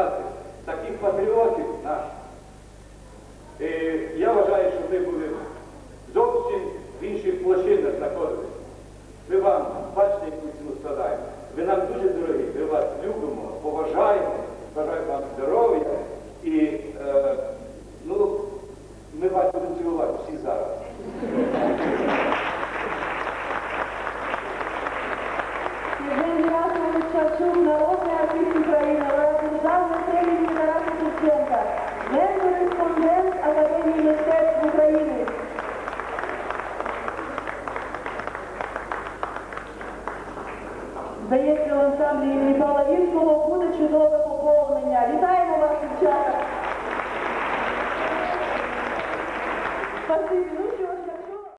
показати таких патріотів наших. І я вважаю, що ми будемо зовсім в інших площинах знаходилися. Ми вам бачите. Єврейського ансамблі імені Вінського буде чудове поповнення. Вітаємо вас, дівчата!